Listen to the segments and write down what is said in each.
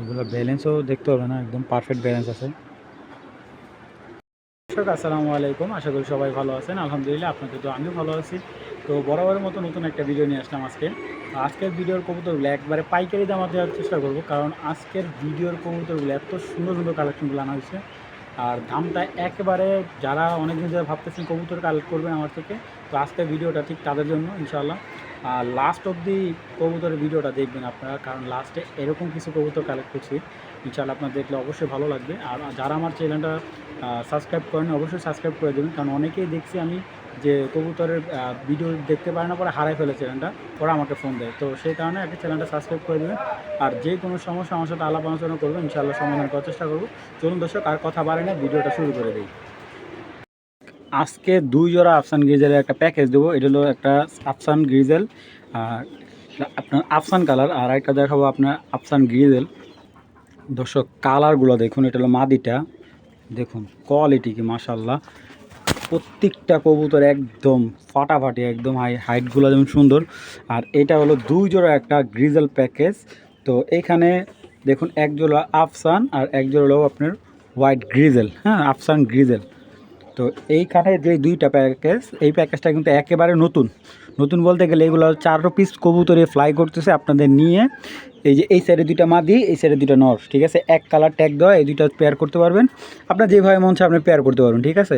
এগুলো ব্যালেন্সও দেখতে হবে না, একদম পারফেক্ট ব্যালেন্স আছে। দর্শক, আসসালামু আলাইকুম, আশা করি সবাই ভালো আছেন। আলহামদুলিল্লাহ, আপনাদের তো আমিও ভালো আছি। তো বরাবরের মতো নতুন একটা ভিডিও নিয়ে আসলাম আজকে। আজকের ভিডিওর কবুতরগুলো একবারে পাইকারি দামে দেওয়ার চেষ্টা করব, কারণ আজকের ভিডিওর কবুতরগুলো এত সুন্দর সুন্দর কালেকশনগুলো আনা হয়েছে। আর দামটা একেবারে যারা অনেকদিন ধরে ভাবতেছেন কবুতর কালেক্ট করবেন আমার থেকে, তো আজকের ভিডিওটা ঠিক তাদের জন্য, ইনশাআল্লাহ। আর লাস্ট অবধি কবুতরের ভিডিওটা দেখবেন আপনারা, কারণ লাস্টে এরকম কিছু কবুতর কালেক্ট করছি। ইনশাআল্লাহ আপনার দেখলে অবশ্যই ভালো লাগবে। আর যারা আমার চ্যানেলটা সাবস্ক্রাইব করেন অবশ্যই সাবস্ক্রাইব করে দেবেন। কারণ অনেকেই দেখছি আমি যে কবুতরের ভিডিও দেখতে পারে না, পরে হারাই ফেলে চ্যানেলটা ওরা আমাকে ফোন দেয়। তো সেই কারণে একটা চ্যানেলটা সাবস্ক্রাইব করে দেবেন। আর যে কোনো সমস্যা আমার সাথে আলাপ আলোচনা করবেন, ইনশাআল্লাহ সমাধান করার চেষ্টা করব। চলুন দর্শক, আর কথা বাড়ে না ভিডিওটা শুরু করে দিই। আজকে দুই জোড়া আফসান গ্রিজেলের একটা প্যাকেজ দেবো। এটা হলো একটা আফসান গ্রিজেল আপনার আফসান কালার আর একটা দেখাবো আপনার আফসান গ্রিজেল দর্শক কালারগুলো দেখুন, এটা হলো মাদিটা। দেখুন কোয়ালিটি কি মাশাল্লাহ প্রত্যেকটা কবুতর একদম ফাটাফাটি, একদম হাই হাইটগুলো যেমন সুন্দর। আর এটা হলো দুই জোড়া একটা গ্রিজেল প্যাকেজ তো এখানে দেখুন, এক জোড়া আফসান আর এক জোড়া হলো আপনার হোয়াইট গ্রিজেল হ্যাঁ আফসান গ্রিজেল তো এইখানে যে দুইটা প্যাকেজ এই প্যাকেজটা কিন্তু একেবারে নতুন। নতুন বলতে গেলে এগুলো চার পিস কবুতরে ফ্লাই করতেছে আপনাদের নিয়ে। এই যে এই সাইডে দুইটা মাদি, এই সাইডে দুইটা নর, ঠিক আছে? এক কালার ট্যাগ দেওয়া, এই দুইটা পেয়ার করতে পারবেন। আপনার যেভাবে মন চায় আপনি পেয়ার করতে পারবেন, ঠিক আছে?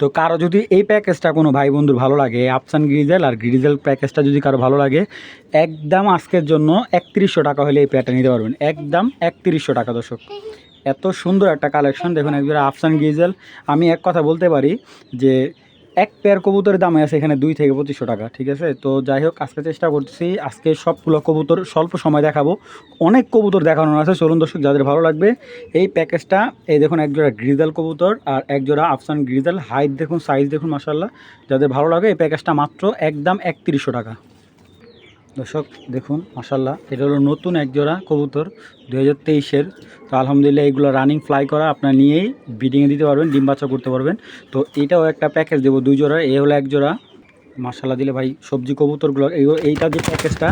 তো কারও যদি এই প্যাকেজটা কোনো ভাই বন্ধুর ভালো লাগে আফসান গ্রিজেল আর গ্রিজেল প্যাকেজটা যদি কারও ভালো লাগে, একদম আজকের জন্য একত্রিশশো টাকা হলে এই প্যাডটা নিতে পারবেন। একদম একত্রিশশো টাকা, দর্শক। এত সুন্দর একটা কালেকশন দেখুন একজন আফসান গ্রিজেল আমি এক কথা বলতে পারি যে, এক পেয়ার কবুতরের দাম আছে এখানে দুই থেকে পঁচিশশো টাকা, ঠিক আছে? তো যাই হোক, আজকে চেষ্টা করতেছি, আজকে সবগুলো কবুতর স্বল্প সময় দেখাবো। অনেক কবুতর দেখানোর আছে, চলুন দর্শক, যাদের ভালো লাগবে, এই প্যাকেজটা এই দেখুন একজোড়া গ্রিজাল কবুতর আর একজোড়া আফসান গ্রিজাল হাইট দেখুন সাইজ দেখুন মাসাল্লাহ যাদের ভালো লাগে, এই প্যাকেজটা মাত্র একদম একত্রিশশো টাকা। দর্শক, দেখুন মাসাল্লাহ এটা হলো নতুন একজোড়া কবুতর দু হাজার তেইশের। তো আলহামদুলিল্লাহ এগুলো রানিং ফ্লাই করা, আপনার নিয়েই ব্রিডিংয়ে দিতে পারবেন, ডিম করতে পারবেন। তো এটাও একটা প্যাকেজ দেবো দুই জোড়া এ হলো এক জোড়া মাসাল্লাহ দিলে ভাই, সবজি কবুতরগুলো এই- এইটা যে প্যাকেজটা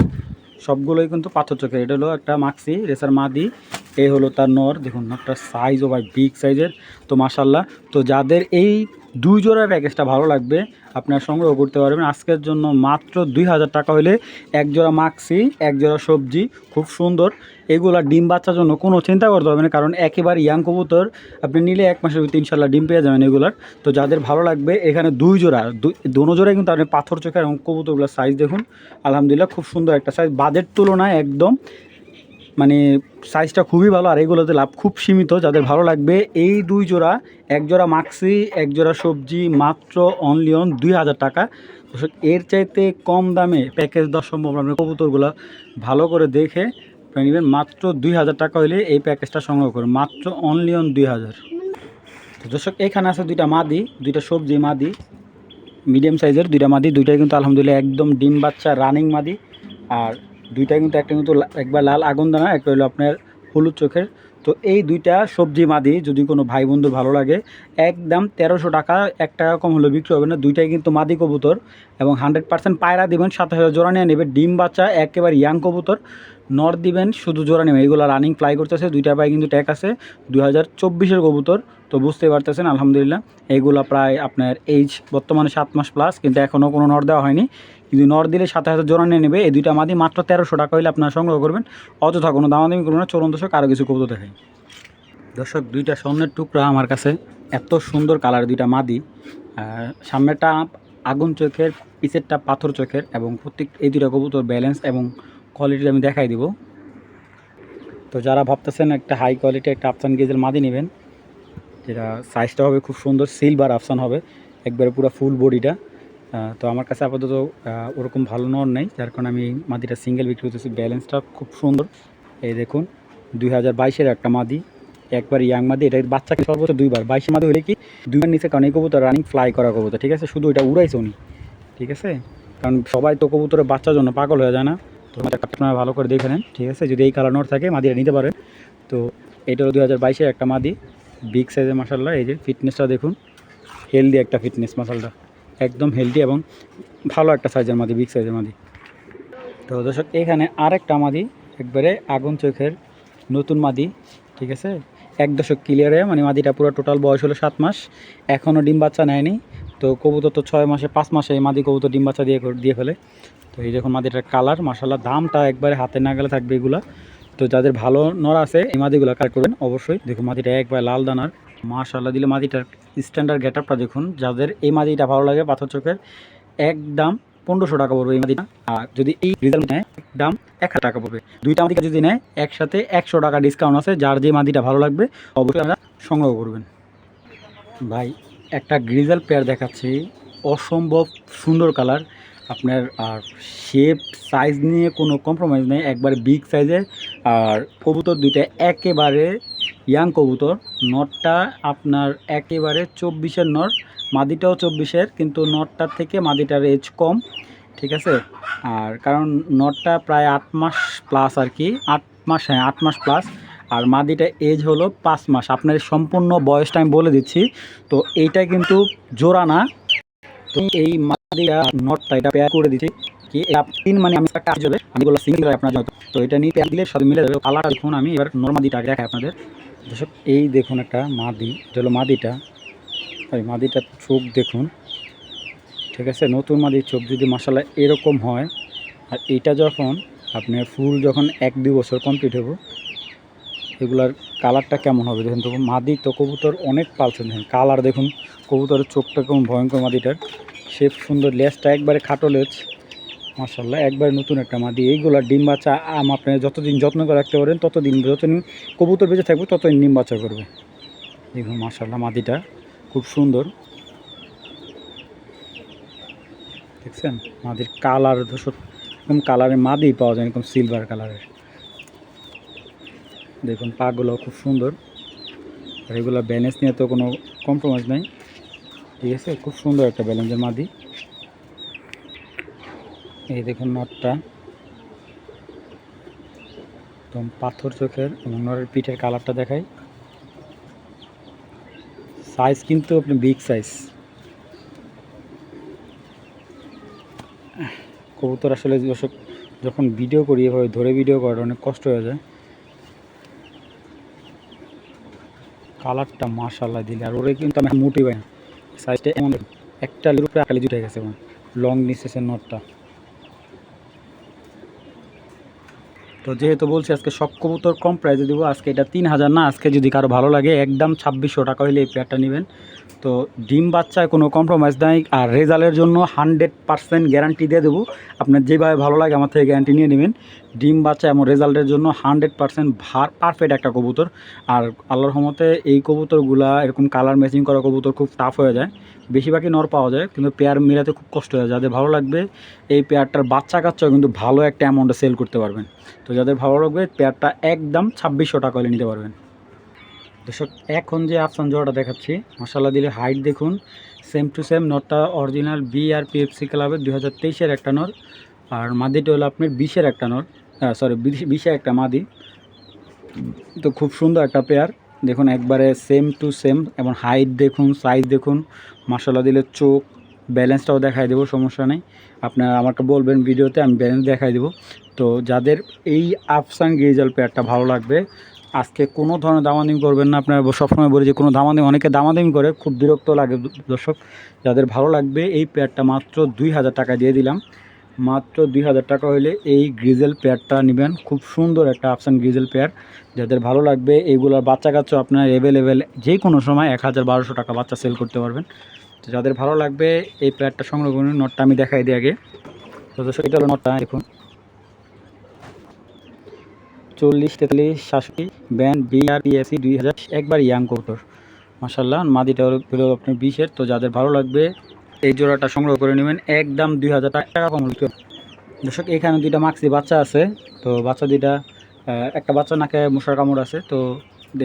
সবগুলোই কিন্তু পাথর চোখের। এটা হলো একটা মাক্সি রেসার মাদি এই হলো তার নর। দেখুন নরটা সাইজও ভাই বিগ সাইজের তো মাসাল্লাহ তো যাদের এই দুই জোড়া প্যাকেজটা ভালো লাগবে, আপনার সংগ্রহ করতে পারবেন। আজকের জন্য মাত্র দুই হাজার টাকা হলে এক জোড়া মাক্সি, এক জোড়া সবজি, খুব সুন্দর। এগুলা ডিম বাচ্চার জন্য কোনো চিন্তা করতে হবে না, কারণ একেবারে ইয়াং কবুতর, আপনি নিলে এক মাসের ভিতরে ইনশাল্লাহ ডিম পেয়ে যাবেন এগুলার। তো যাদের ভালো লাগবে, এখানে দুই জোড়া দোনো জোড়াই কিন্তু আপনি পাথর চোখের এবং কবুতরগুলোর সাইজ দেখুন। আলহামদুলিল্লাহ, খুব সুন্দর একটা সাইজ বাজেট তুলনায় একদম মানে সাইজটা খুবই ভালো, আর এগুলোতে লাভ খুব সীমিত, যাদের ভালো লাগবে, এই দুই জোড়া, এক জোড়া মাক্সি এক জোড়া সবজি, মাত্র অনলি অন দুই হাজার টাকা এর চাইতে কম দামে প্যাকেজ দেওয়া সম্ভব। আপনি কবুতরগুলো ভালো করে দেখে নেবেন মাত্র দুই হাজার টাকা হলে এই প্যাকেজটা সংগ্রহ করুন, মাত্র অনলি অন দুই হাজার দর্শক, এখানে আছে দুইটা মাদি, দুইটা সবজি মাদি মিডিয়াম সাইজের দুইটা মাদি, দুইটাই কিন্তু আলহামদুলিল্লাহ একদম ডিম বাচ্চা রানিং মাদি, আর দুইটাই কিন্তু একটা কিন্তু একবার লাল আগুন দানা, একটা হলো আপনার হলুদ চোখের। তো এই দুইটা সবজি মাদি যদি কোনো ভাই বন্ধু ভালো লাগে, একদম তেরোশো টাকা, এক টাকা কম হলে বিক্রি হবে না। দুইটাই কিন্তু মাদি কবুতর এবং হান্ড্রেড পার্সেন্ট পায়রা দিবেন, সাথে সাথে জোড়া নিয়ে নেবে ডিম বাচ্চা, একেবারে ইয়াং কবুতর। নর দিবেন, শুধু জোড়া নেবে এগুলো রানিং ফ্লাই করতেছে, দুইটা পায়ে কিন্তু ট্যাগ আছে। দুই হাজার চব্বিশের কবুতর, তো বুঝতে পারতেছেন, আলহামদুলিল্লাহ। এইগুলো প্রায় আপনার এইজ বর্তমানে সাত মাস প্লাস কিন্তু এখনও কোনো নর দেওয়া হয়নি। কিন্তু নর দিলে সাথে সাথে জোড়া নিয়ে নেবে। এই দুইটা মাদি মাত্র তেরোশো টাকা হলে আপনারা সংগ্রহ করবেন। অযথা কোনো দামাদামি করবেন না চলুন দর্শক আরও কিছু কবুতর দেখাই। দর্শক, দুইটা স্বর্ণের টুকরা আমার কাছে। এত সুন্দর কালার দুইটা মাদি। সামনেটা আগুন চোখের, পিছেরটা পাথর চোখের এবং প্রত্যেক এই দুইটা কবুতর ব্যালেন্স এবং কোয়ালিটি আমি দেখাই দিব। তো যারা ভাবতেছেন একটা হাই কোয়ালিটি একটা আফসান গেজের মাদি নেবেন, যেটা সাইজটা হবে খুব সুন্দর সিলভার আফসান হবে, একবারে পুরো ফুল বডিটা তো আমার কাছে আপাতত ওরকম ভালো নর নেই, যার কারণে আমি মাদিটা সিঙ্গেল বিক্রি করতেছি। ব্যালেন্সটা খুব সুন্দর। এই দেখুন, দুই হাজার বাইশের একটা মাদি, একবার ইয়াং মাদি, এটা বাচ্চাকে সর্বোচ্চ দুইবার। বাইশে মাদি হলে কি দুইবার নিচে, কারণ এই কবুতর রানিং ফ্লাই করা কবুতর, ঠিক আছে? শুধু এটা উড়াইছে উনি, ঠিক আছে? কারণ সবাই তো কবুতরের বাচ্চার জন্য পাগল হয়ে যায় না। তো আপনারা ভালো করে দেখে নেন, ঠিক আছে? যদি এই কালার নোট থাকে, মাদিটা নিতে পারেন। তো এটা হলো দুই হাজার বাইশের একটা মাদি বিগ সাইজের মাসাল্লাহ এই যে ফিটনেসটা দেখুন হেলদি একটা ফিটনেস মাসালটা একদম হেলদি এবং ভালো একটা সাইজের মাদি বিগ সাইজের মাদি। তো দর্শক, এখানে আরেকটা মাদি, একবারে আগুন চোখের নতুন মাদি, ঠিক আছে? এক দশক ক্লিয়ারে মানে মাদিটা পুরো টোটাল বয়স হলো সাত মাস এখনও ডিম বাচ্চা নেয়নি। তো কবুতর তো ছয় মাসে, পাঁচ মাসে এই মাদি কবুতর ডিম বাচ্চা দিয়ে দিয়ে ফেলে। তো এই দেখুন মাদিটার কালার মাসাল্লাহ দামটা একবারে হাতে না গেলে থাকবে এগুলা। তো যাদের ভালো নর আছে, এই মাদিগুলো কাট করবেন? অবশ্যই। দেখুন মাদিটা একবার লাল দানার। মাশাল্লাহ দিলে মাদিটার স্ট্যান্ডার্ড গেট আপটা দেখুন, যাদের এই মাদিটা ভালো লাগে পাথর চোখের একদম পনেরোশো টাকা পড়বে এই মাদিটা। আর যদি এই রেজাল্ট নেয় দাম এক হাজার টাকা পড়বে। দুইটা মাদিকা যদি নেয়, একসাথে একশো টাকা ডিসকাউন্ট আছে, যার যে মাদিটা ভালো লাগবে, অবশ্যই আপনারা সংগ্রহ করবেন। ভাই, একটা গ্রিজাল পেয়ার দেখাচ্ছি, অসম্ভব সুন্দর কালার আপনার, আর শেপ সাইজ নিয়ে কোনো কম্প্রোমাইজ নেই, একবারে বিগ সাইজের আর কবুতর দুইটা একেবারে ইয়াং কবুতর। নটটা আপনার একেবারে চব্বিশের নট মাদিটাও চব্বিশের, কিন্তু নটটার থেকে মাদিটার এজ কম, ঠিক আছে? আর কারণ নটটা প্রায় আট মাস প্লাস আর কি, আট মাস হ্যাঁ আট মাস প্লাস আর মাদিটা এজ হলো পাঁচ মাস। আপনার সম্পূর্ণ বয়সটা আমি বলে দিচ্ছি, তো এইটা কিন্তু জোড়া না। তো এই মাদিটা, নটটা এটা পেয়ার করে দিচ্ছি, কি তিন মানে আমি একটা আমি বললাম সিঙ্গেল আপনার জন্য। তো এটা নিয়ে দিলে সব মিলে যাবে। কালার দেখুন আমি, এবার নর্মাদিটা আগে দেখাই আপনাদের। দর্শক, এই দেখুন একটা মাদি, এটা হলো মাদিটা। ওই মাদিটার চোখ দেখুন। ঠিক আছে, নতুন মাদির চোখ যদি মশালা এরকম হয়, আর এটা যখন আপনার ফুল যখন এক দুই বছর কমপ্লিট হব, এগুলার কালারটা কেমন হবে দেখুন তো? মাদি তো কবুতর অনেক পালছেন দেখুন। কালার দেখুন, কবুতরের চোখটা কেমন ভয়ঙ্কর মাদিটার। শেপ সুন্দর, লেজটা একবারে খাটো লেজ। মাসাল্লাহ একবারে নতুন একটা মাদি। এইগুলা ডিম বাচ্চা, আম আপনি যতদিন যত্ন করে রাখতে পারেন, ততদিন যতদিন কবুতর বেঁচে থাকবে, ততদিন ডিম বাচ্চা করবে। দেখুন মাসাল্লাহ মাদিটা খুব সুন্দর। দেখছেন? মাদির কালার এরকম কালারের মাদি পাওয়া যায় এরকম সিলভার কালারের। দেখুন পাগুলো খুব সুন্দর। আর এগুলো ব্যালেন্স নিয়ে তো কোনো কম্প্রোমাইজ নাই। ঠিক আছে? খুব সুন্দর একটা ব্যালেন্সের মাদি। এই দেখুন নটটা। একদম পাথর চোখের এবং নরের পিঠের কালারটা দেখাই। সাইজ কিন্তু আপনি বিগ সাইজ কবুতর আসলে যখন ভিডিও করি, এভাবে ধরে ভিডিও করাটা অনেক কষ্ট হয়ে যায়। কালারটা মাশাল্লাহ দিলে, আর ওরে কিন্তু আমি মোটেই পাই না। সাইজটা এমন, একটা লির উপরে আকালি জুটে গেছে লং নিচেছে নটটা। তো যেহেতু বলছি আজকে সব কবুতর কম প্রাইসে দেবো, আজকে এটা তিন হাজার না, আজকে যদি কারও ভালো লাগে, একদম ছাব্বিশশো টাকা হলে এই পেয়ারটা নেবেন। তো ডিম বাচ্চায় কোনো কম্প্রোমাইজ নাই, আর রেজাল্টের জন্য হানড্রেড পার্সেন্ট গ্যারান্টি দিয়ে দেবো। আপনার যেভাবে ভালো লাগে আমার থেকে গ্যারান্টি নিয়ে নেবেন। ডিম বাচ্চা এবং রেজাল্টের জন্য হান্ড্রেড পার্সেন্ট পারফেক্ট একটা কবুতর। আর আল্লাহর রহমতে এই কবুতরগুলা এরকম কালার ম্যাচিং করা কবুতর খুব টাফ হয়ে যায়। বেশিরভাগই নর পাওয়া যায়, কিন্তু পেয়ার মেলাতে খুব কষ্ট হয়। যাদের ভালো লাগবে, এই পেয়ারটার বাচ্চা কাচ্চাও কিন্তু ভালো একটা অ্যামাউন্টে সেল করতে পারবেন। তো যাদের ভালো লাগবে পেয়ারটা একদম ছাব্বিশশো টাকা হলে নিতে পারবেন। দর্শক, এখন যে আফসান জোড়াটা দেখাচ্ছি মশালা দিলে হাইট দেখুন সেম টু সেম নটটা অরিজিনাল বি আর পিএফসি ক্লাবের দু হাজার তেইশের একটা নর, আর মাদিটা হলো আপনার বিশের একটা নর সরি বিশের একটা মাদি। তো খুব সুন্দর একটা পেয়ার দেখুন, একবারে সেম টু সেম এবং হাইট দেখুন সাইজ দেখুন মশলা দিলে চোখ ব্যালেন্সটাও দেখাই দেবো, সমস্যা নেই। আপনারা আমাকে বলবেন ভিডিওতে, আমি ব্যালেন্স দেখাই দেবো। তো যাদের এই আফসান গ্রিজাল পেয়ারটা ভালো লাগবে, আজকে কোনো ধরনের দামাদামি করবেন না। আপনারা সবসময় বলি যে, কোনো দামাদামি, অনেকে দামাদামি করে, খুব বিরক্ত লাগে দর্শক। যাদের ভালো লাগবে, এই পেয়ারটা মাত্র দুই হাজার টাকা দিয়ে দিলাম। মাত্র দুই হাজার টাকা হলে এই গ্রিজেল পেয়ারটা নেবেন। খুব সুন্দর একটা আফসান গ্রিজেল পেয়ার যাদের ভালো লাগবে এইগুলোর বাচ্চা কাচ্চা আপনার অ্যাভেলেবেল যে কোনো সময় এক হাজার বারোশো টাকা বাচ্চা সেল করতে পারবেন। তো যাদের ভালো লাগবে, এই পেয়ারটা সংগ্রহ করুন। নটটা আমি দেখাই দিই আগে। তো এটা হলো নটটা, দেখুন। চল্লিশ, তেতাল্লিশ শাশুড়ি ব্যান্ড, বিআর, পিএসসি, দুই হাজার, একবার ইয়াং কৌতর মাসাল্লাহ মাদিটা হলো আপনার বিশের। তো যাদের ভালো লাগবে এই জোড়াটা সংগ্রহ করে নেবেন। একদম দুই হাজার টাকা কম হতো দর্শক, এখানে দুইটা মাক্সি বাচ্চা আছে। তো বাচ্চা দুইটা একটা বাচ্চা নাকে মশার কামড় আছে। তো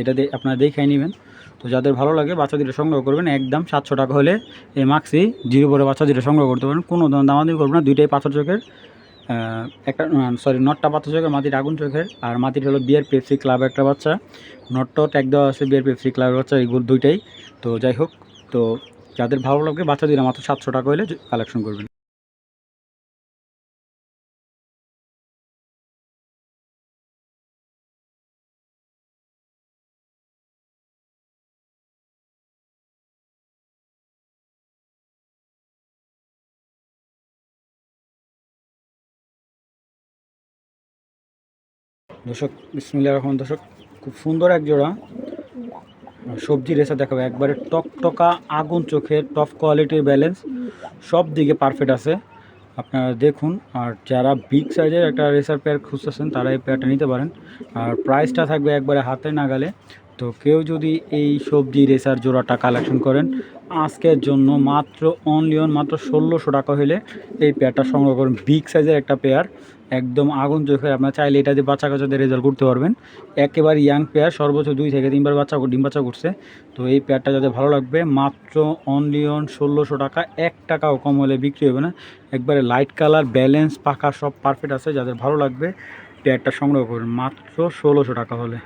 এটা আপনারা দেখাই নেবেন। তো যাদের ভালো লাগে বাচ্চা দুটো সংগ্রহ করবেন। একদম সাতশো টাকা হলে এই মাক্সি জিরো পরে বাচ্চা দুটো সংগ্রহ করতে পারেন কোনো দামাদামি করবেন না। দুইটাই পাথর চোখের। একটা সরি নটটা পাথর চোখের মাটির আগুন চোখের। আর মাটির হলো বিয়ার পেপসি ক্লাব একটা বাচ্চা। নটটাও ট্যাগ দেওয়া আছে বিয়ার পেপসি ক্লাবের বাচ্চা। এগুলো দুইটাই। তো যাই হোক, তো যাদের ভালো লাগবে বাচ্চা দিন মাত্র সাতশো টাকা হলে কালেকশন করবেন। দর্শক বিসমিল্লা রহমান দর্শক, খুব সুন্দর এক জোড়া। সবজি রেসা দেখাবে। একবারে টকটকা, আগুন চোখের টপ কোয়ালিটির ব্যালেন্স সব দিকে পারফেক্ট আছে। আপনারা দেখুন, আর যারা বিগ সাইজের একটা রেসার পেয়ার খুঁজতেছেন, তারা এই পেয়ারটা নিতে পারেন। আর প্রাইসটা থাকবে একবারে হাতে নাগালে। তো কেউ যদি এই সবজি রেসার জোড়াটা কালেকশন করেন, আজকের জন্য মাত্র অনলি অন মাত্র ষোলোশো টাকা হলে এই পেয়ারটা সংগ্রহ করুন। বিগ সাইজের একটা পেয়ার একদম আগুন চোখে আপনার চাইলে এটা দিয়ে বাচ্চা কাচ্চাদের রেজাল্ট করতে পারবেন। একেবারে ইয়াং পেয়ার সর্বোচ্চ দুই থেকে তিনবার বাচ্চা, ডিম বাচ্চা করছে। তো এই পেয়ারটা যাদের ভালো লাগবে, মাত্র অনলি অন ষোলোশো টাকা, এক টাকাও কম হলে বিক্রি হবে না। একবারে লাইট কালার ব্যালেন্স পাকা সব পারফেক্ট আছে, যাদের ভালো লাগবে পেয়ারটা সংগ্রহ করুন। মাত্র ষোলোশো টাকা হলে।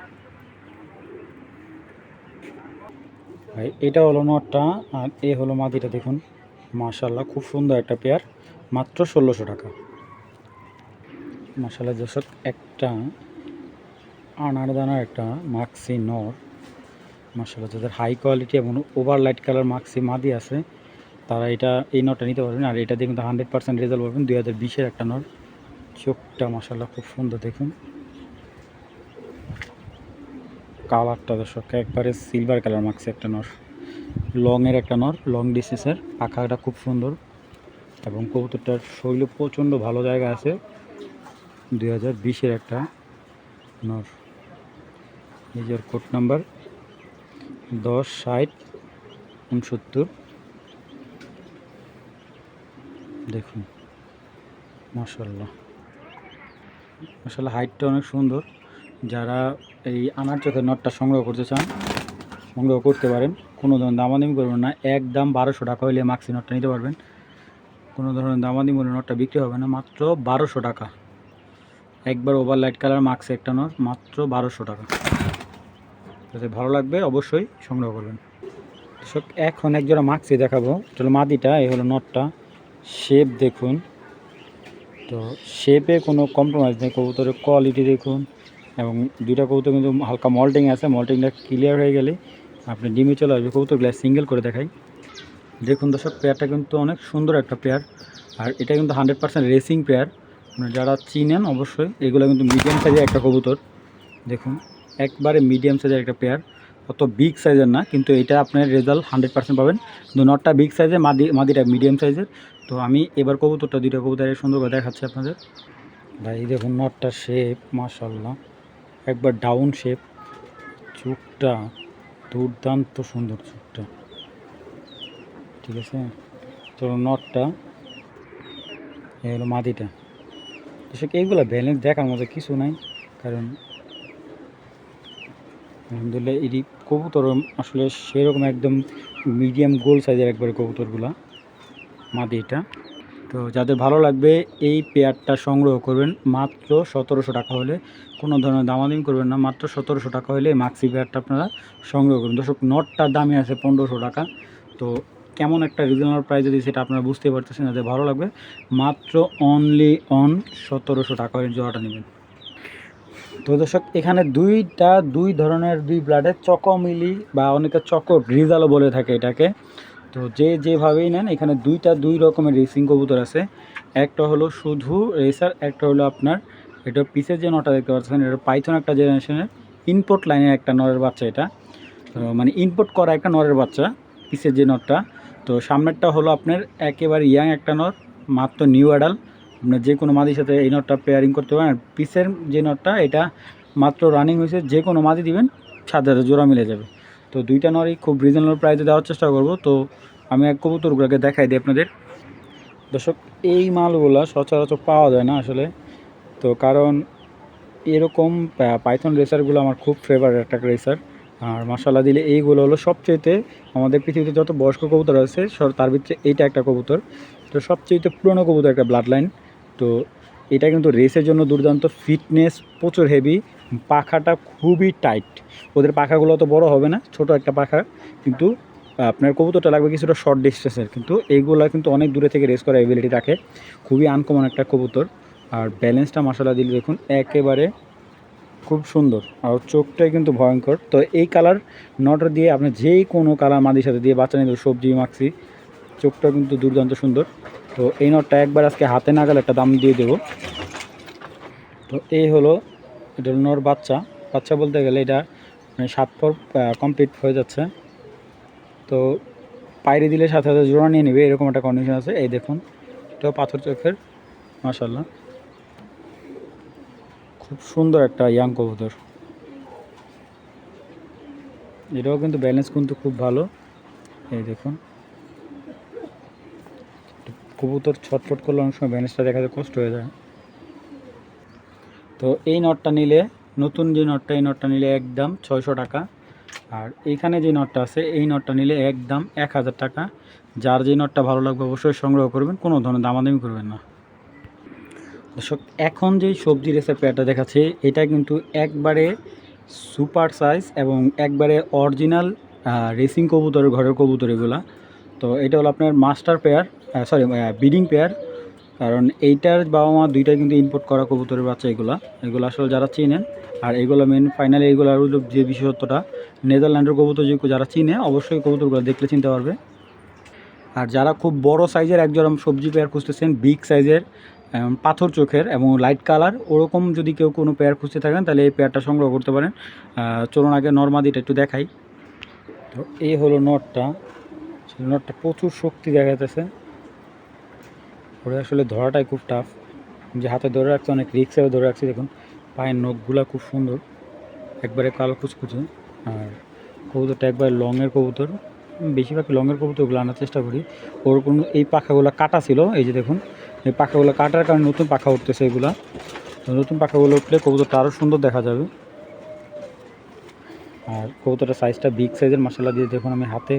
ভাই এটা হলো নটটা, আর এ হলো মাদিটা, দেখুন। মাশাল্লাহ খুব সুন্দর একটা পেয়ার মাত্র ষোলোশো টাকা। মাশাল্লাহ দর্শক, একটা আনার দানার একটা মাক্সি নর। মাশাল্লাহ যাদের হাই কোয়ালিটি এবং ওভার লাইট কালার মাক্সি মাদি আছে, তারা এটা, এই নটটা নিতে পারবেন। আর এটা দিয়ে কিন্তু হান্ড্রেড পার্সেন্ট রেজাল্ট পাবেন দুই হাজার বিশের একটা নর। চোখটা মাশাল্লাহ খুব সুন্দর দেখুন। কালারটা দর্শক, একবারে সিলভার কালার মাক্সি একটা নর। লংয়ের একটা নর লং ডিসেসের পাখাটা খুব সুন্দর এবং কবুতরটার শৈল প্রচণ্ড ভালো জায়গা আছে। দুই হাজার বিশের একটা নর। নিজের কোড নাম্বার দশ ষাট উনসত্তর। দেখুন মাসাল্লাহ মাসাল্লাহ হাইটটা অনেক সুন্দর। যারা এই আনার চোখের নটটা সংগ্রহ করতে চান, সংগ্রহ করতে পারেন। কোনো ধরনের দামাদামি করবেন না। একদম বারোশো টাকা হইলে মাক্সি নটটা নিতে পারবেন। কোনো ধরনের দামাদামি করে নটটা বিক্রি হবে না। মাত্র বারোশো টাকা। একবার ওভার লাইট কালার মাক্সে একটা নট মাত্র বারোশো টাকা। যাতে ভালো লাগবে, অবশ্যই সংগ্রহ করবেন। দর্শক, এখন এক জোড়া মাক্সি দেখাবো। এটা হলো মাদিটা এই হলো নটটা। শেপ দেখুন। তো শেপে কোনো কম্প্রোমাইজ নেই। কবুতরের কোয়ালিটি দেখুন এবং দুইটা কবুতর কিন্তু হালকা মল্টিং আছে। মল্টিংটা ক্লিয়ার হয়ে গেলে আপনি ডিমে চলে আসবে। কবুতরগুলো সিঙ্গেল করে দেখাই। দেখুন দর্শক পেয়ারটা কিন্তু অনেক সুন্দর একটা পেয়ার আর এটা কিন্তু হান্ড্রেড পার্সেন্ট রেসিং পেয়ার আপনারা যারা চিনেন অবশ্যই, এগুলো কিন্তু মিডিয়াম সাইজের একটা কবুতর। দেখুন, একবারে মিডিয়াম সাইজের একটা পেয়ার অত বিগ সাইজের না, কিন্তু এটা আপনার রেজাল্ট হান্ড্রেড পার্সেন্ট পাবেন। কিন্তু নটটা বিগ সাইজের মাদি, মাদিটা মিডিয়াম সাইজের তো আমি এবার কবুতরটা, দুইটা কবুতরের সুন্দর করে দেখাচ্ছি আপনাদের। ভাই, দেখুন নটটা শেপ মাশাল্লাহ একবার ডাউন শেপ চোখটা দুর্দান্ত সুন্দর চোখটা। ঠিক আছে? তো নটটা এই হলো মাদিটা। সে এইগুলো ব্যালেন্স দেখার মতো কিছু নাই? কারণ আলহামদুলিল্লাহ এটি কবুতর আসলে সেরকম একদম মিডিয়াম গোল সাইজের একবারে কবুতরগুলা, মাদি এটা। তো যাদের ভালো লাগবে, এই পেয়ারটা সংগ্রহ করবেন। মাত্র সতেরোশো টাকা হলে কোনো ধরনের দামাদামি করবেন না। মাত্র সতেরোশো টাকা হলে মাক্সি পেয়ারটা আপনারা সংগ্রহ করুন দর্শক নটটার দামই আছে পনেরোশো টাকা। তো কেমন একটা রিজনেবল প্রাইস যদি সেটা আপনারা বুঝতে পারতেছেন যাতে ভালো লাগবে, মাত্র অনলি অন সতেরোশো টাকা জোড়াটা নেবেন। তো দর্শক, এখানে দুইটা, দুই ধরনের দুই ব্লাডের চকমিলি বা অনেকে চক রিজালও বলে থাকে এটাকে। তো যে যেভাবেই নেন, এখানে দুইটা, দুই রকমের রেসিং কবুতর আছে। একটা হলো শুধু রেসার একটা হলো আপনার, এটা পিসের যে নটা দেখতে পাচ্ছেন, এটা পাইথন একটা জেনারেশনের ইনপোর্ট লাইনের একটা নরের বাচ্চা এটা। তো মানে ইনপোর্ট করা একটা নরের বাচ্চা, পিসের যে নটটা। তো সামনেরটা হলো আপনার একেবারে ইয়াং একটা নট মাত্র নিউ অ্যাডাল আপনার যে কোনো মাদির সাথে এই নটটা পেয়ারিং করতে পারেন। আর পিসের যে নটটা এটা মাত্র রানিং হয়েছে, যে কোনো মাদি দিবেন, সাথে সাথে জোড়া মিলে যাবে। তো দুইটা নরই খুব রিজনেবল প্রাইসে দেওয়ার চেষ্টা করব। তো আমি এক কবুতরগুলোকে দেখাই দিই আপনাদের। দর্শক, এই মালগুলো সচরাচর পাওয়া যায় না আসলে। তো কারণ এরকম পাইথন রেসারগুলো আমার খুব ফেভারেট একটা রেসার আর মশালা দিলে এইগুলো হলো সবচেয়েতে আমাদের পৃথিবীতে যত বয়স্ক কবুতর আছে তার ভিতরে এইটা একটা কবুতর। তো সবচেয়েতে পুরনো কবুতর একটা ব্লাড লাইন তো এটা কিন্তু রেসের জন্য দুর্দান্ত ফিটনেস প্রচুর হেভি পাখাটা খুবই টাইট ওদের পাখাগুলো তো বড় হবে না, ছোট একটা পাখা। কিন্তু আপনার কবুতরটা লাগবে কিছুটা শর্ট ডিস্টেন্সের কিন্তু এইগুলো কিন্তু অনেক দূরে থেকে রেস করার এবিলিটি রাখে। খুবই আনকমন একটা কবুতর। আর ব্যালেন্সটা মশলা দিলে দেখুন, একেবারে খুব সুন্দর আর চোখটাই কিন্তু ভয়ঙ্কর। তো এই কালার নটর দিয়ে আপনি যেই কোনো কালার মাদির সাথে দিয়ে বাচ্চা নিতে সবজি মাখছি চোখটা কিন্তু দুর্দান্ত সুন্দর। তো এই নটটা একবার আজকে হাতে নাগাল একটা দাম দিয়ে দেবো। তো এই হলো এটা নর বাচ্চা। বাচ্চা বলতে গেলে এটা মানে সাত পর কমপ্লিট হয়ে যাচ্ছে। তো পায়রি দিলে সাথে সাথে জোড়া নিয়ে নেবে, এরকম একটা কন্ডিশন আছে। এই দেখুন, এটাও পাথর চোখের মাসাল্লাহ খুব সুন্দর একটা ইয়াং কবুতর। এটাও কিন্তু ব্যালেন্স কিন্তু খুব ভালো। এই দেখুন। কবুতর ছটফট করলে অনেক সময় ব্যালেন্সটা দেখা যায়, কষ্ট হয়ে যায়। তো এই নটটা নিলে, নতুন যে নটটা এই নটটা নিলে একদম ছয়শো টাকা। আর এইখানে যে নটটা আছে, এই নটটা নিলে একদম এক হাজার টাকা। যার যে নটটা ভালো লাগবে অবশ্যই সংগ্রহ করবেন, কোনো ধরনের দামাদামি করবেন না। দর্শক, এখন যে সবজি রেসের পেয়ারটা দেখাচ্ছে, এটা কিন্তু একবারে সুপার সাইজ এবং একবারে অরিজিনাল রেসিং কবুতর ঘরের কবুতর এগুলা। তো এটা হলো আপনার master pair sorry breeding pair কারণ এইটার বাবা মা দুইটাই কিন্তু ইম্পোর্ট করা কবুতরের বাচ্চা এগুলা। এগুলো আসলে যারা চিনেন, আর এগুলো মেন ফাইনালি এগুলোর যে বিশেষত্বটা নেদারল্যান্ডের কবুতর যে যারা চিনে, অবশ্যই কবুতরগুলো দেখলে চিনতে পারবে। আর যারা খুব বড় সাইজের একজন সবজি পেয়ার খুঁজতেছেন বিগ সাইজের পাথর চোখের এবং লাইট কালার ওরকম যদি কেউ কোনো পেয়ার খুঁজতে থাকেন, তাহলে এই পেয়ারটা সংগ্রহ করতে পারেন। চলুন আগে নর্মাদিটা একটু দেখাই। তো এই হলো নটটা নটটা প্রচুর শক্তি দেখা যাচ্ছে ওরা, আসলে ধরাটাই খুব টাফ যে হাতে ধরে রাখছে, অনেক রিক্সেও ধরে রাখছি, দেখুন। পায়ের নখগুলা খুব সুন্দর। একবারে কালো কুচকুচে। আর কবুতরটা একবার লংয়ের কবুতর। বেশিরভাগ লংয়ের কবুতরগুলো আনার চেষ্টা করি। ওর কোনো, এই পাখাগুলো কাটা ছিল, এই যে দেখুন। এই পাখাগুলো কাটার কারণে নতুন পাখা উঠতেছে এগুলা। নতুন পাখাগুলো উঠলে কবুতরটা আরও সুন্দর দেখা যাবে। আর কবুতরটার সাইজটা বিগ সাইজের মশলা দিয়ে দেখুন আমি হাতে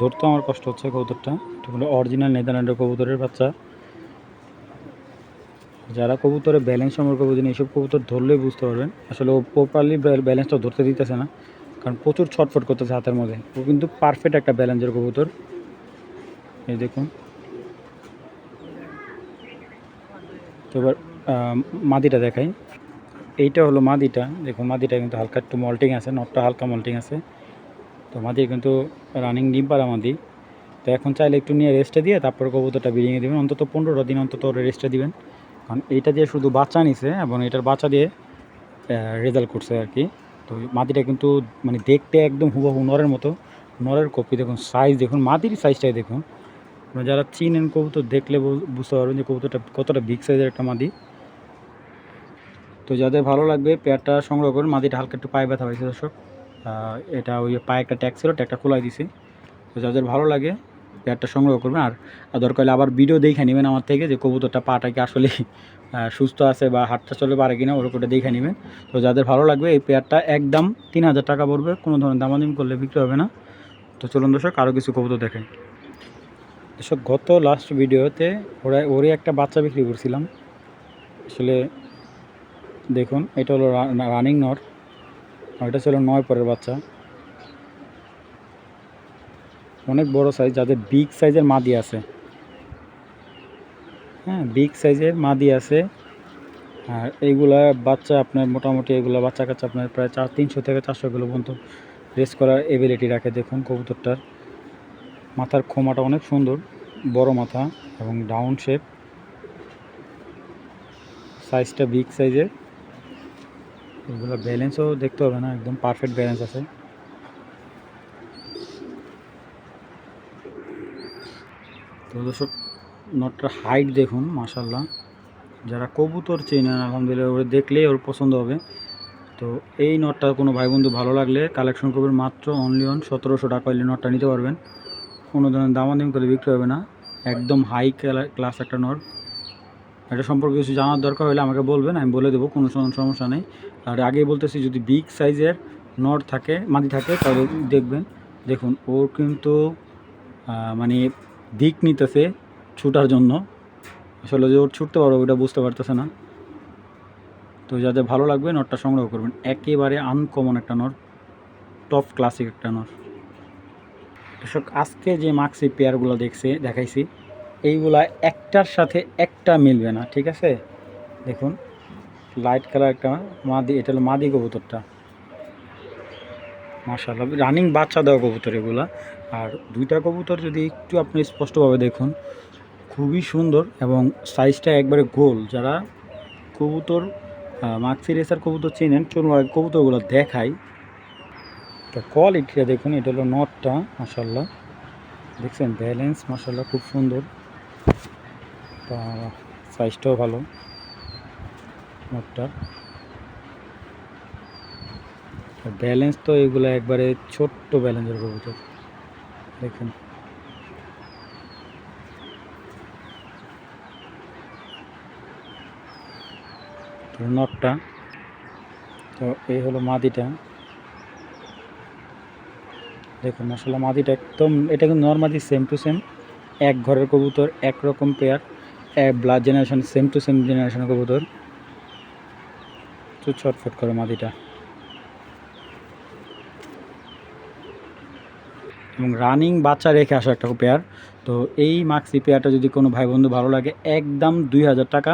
ধরতেও আমার কষ্ট হচ্ছে কবুতরটা। এটা অরিজিনাল নেদারল্যান্ডের কবুতরের বাচ্চা। যারা কবুতরে ব্যালেন্স সম্পর্কে বুঝেন, এইসব কবুতর ধরলেই বুঝতে পারবেন। আসলে ও প্রপারলি ব্যালেন্সটা ধরতে দিতেছে না। কারণ প্রচুর ছটফট করতেছে হাতের মধ্যে। ও কিন্তু পারফেক্ট একটা ব্যালেন্সের কবুতর। এই দেখুন। তো এবার মাদিটা দেখাই। এইটা হলো মাদিটা। দেখুন, মাদিটা কিন্তু হালকা একটু মল্টিং আছে নটটা হালকা মল্টিং আছে। তো মাদি কিন্তু রানিং ডিম পাড়া মাদি। তো এখন চাইলে একটু নিয়ে রেস্টে দিয়ে তারপর কবুতরটা বেরিয়ে দেবেন। অন্তত পনেরো দিন অন্তত রেস্টে দিবেন। কারণ এইটা দিয়ে শুধু বাচ্চা নিছে এবং এটার বাচ্চা দিয়ে রেজাল্ট করছে আর কি। তো মাদিটা কিন্তু মানে দেখতে একদম হুবহু নরের মতো। নরের কপি, দেখুন সাইজ দেখুন মাদির সাইজটাই দেখুন। আপনারা যারা চিনেন কবুতর দেখলে বুঝতে পারবেন যে কবুতরটা কতটা বিগ সাইজের একটা মাদি। তো যাদের ভালো লাগবে, পেয়ারটা সংগ্রহ করুন। মাদিটা হালকা একটু পায়ে ব্যথা হয়েছে দর্শক। এটা ওই পায়ে একটা ট্যাগ ছিল ট্যাগটা খোলাই দিছি। তো যাদের ভালো লাগে, পেয়ারটা সংগ্রহ করবেন। আর দরকার হলে আবার ভিডিও দেখে নেবেন আমার থেকে যে কবুতরটা পাটা কি আসলে সুস্থ আছে বা হাতটা চলে পারে কিনা ওরকমটা দেখে নেবেন। তো যাদের ভালো লাগবে, এই পেয়ারটা একদম তিন হাজার টাকা পড়বে। কোনো ধরনের দামাদামি করলে বিক্রি হবে না। তো চলুন দর্শক আরও কিছু কবুতর দেখেন। দর্শক গত লাস্ট ভিডিওতে ওরা, ওরই একটা বাচ্চা বিক্রি করছিলাম। আসলে দেখুন, এটা হলো রানিং নর আর এটা ছিল নয় পরের বাচ্চা। অনেক বড় সাইজ যাদের বিগ সাইজের মাদি আছে। হ্যাঁ বিগ সাইজের মাদি আছে। আর এইগুলা বাচ্চা আপনার মোটামুটি এগুলো বাচ্চা কাচ্চা আপনার প্রায় চার, তিনশো থেকে চারশো কিলো পর্যন্ত রেস করার এবিলিটি রাখে, দেখুন কবুতরটার। মাথার খোমাটা অনেক সুন্দর, বড় মাথা এবং ডাউন শেপ। সাইজটা বিগ সাইজের। এগুলো ব্যালেন্সও দেখতে হবে না, একদম পারফেক্ট ব্যালেন্স আছে। তো দর্শক নটটার হাইট দেখুন মাশাল্লাহ যারা কবুতর চেনেন, আলহামদুলিল্লাহ, ওরা দেখলেই ওর পছন্দ হবে। তো এই নটটা কোনো ভাই বন্ধু ভালো লাগলে কালেকশন করবেন মাত্র অনলি অন সতেরোশো টাকা হলে নটটা নিতে পারবেন। কোনো ধরনের দামাদামি করে বিক্রি হবে না। একদম হাই ক্লাস একটা নট এটা সম্পর্কে কিছু জানার দরকার হলে আমাকে বলবেন, আমি বলে দেবো, কোনো সমস্যা নেই। আর আগেই বলতেছি, যদি বিগ সাইজের নট থাকে, মাদি থাকে, তাহলে দেখবেন। দেখুন, ওর কিন্তু মানে দিক নিতেছে ছুটার জন্য। আসলে যে ওর ছুটতে পারবে ওটা বুঝতে পারতেছে না। তো যাদের ভালো লাগবে নটটা সংগ্রহ করবেন। একেবারে আনকমন একটা নট টপ ক্লাসিক একটা নট দর্শক, আজকে যে মাক্সি পেয়ারগুলো দেখছে, দেখাইছি, এইগুলা একটার সাথে একটা মিলবে না, ঠিক আছে? দেখুন লাইট কালার একটা মাদি, এটা হলো মাদি কবুতরটা। মাশাআল্লাহ রানিং বাচ্চা দেওয়া কবুতর এগুলা। আর দুইটা কবুতর যদি একটু আপনি স্পষ্টভাবে দেখুন, খুবই সুন্দর এবং সাইজটা একবারে গোল। যারা কবুতর মাক্সি রেসার কবুতর চেনেন, চলুন কবুতরগুলো দেখাই। তো কোয়ালিটিটা দেখুন, এটা হলো নটটা মাসাল্লাহ দেখছেন? ব্যালেন্স মাসাল্লাহ খুব সুন্দর। তা সাইজটাও ভালো নটটা ব্যালেন্স তো এগুলো একবারে ছোট্ট ব্যালেন্সের কবুতর দেখুন নটটা তো এই হলো মাদিটা। দেখুন মশলা মাদিটা একদম, এটা কিন্তু নর্মালি সেম টু সেম এক ঘরের কবুতর, একরকম পেয়ার এক blood generation same to same জেনারেশনের কবুতর। তো ছটফট করে মাদিটা। এবং রানিং বাচ্চা রেখে আসা একটা পেয়ার তো এই মাক্সি পেয়ারটা যদি কোনো ভাই বন্ধু ভালো লাগে, একদম দুই হাজার টাকা।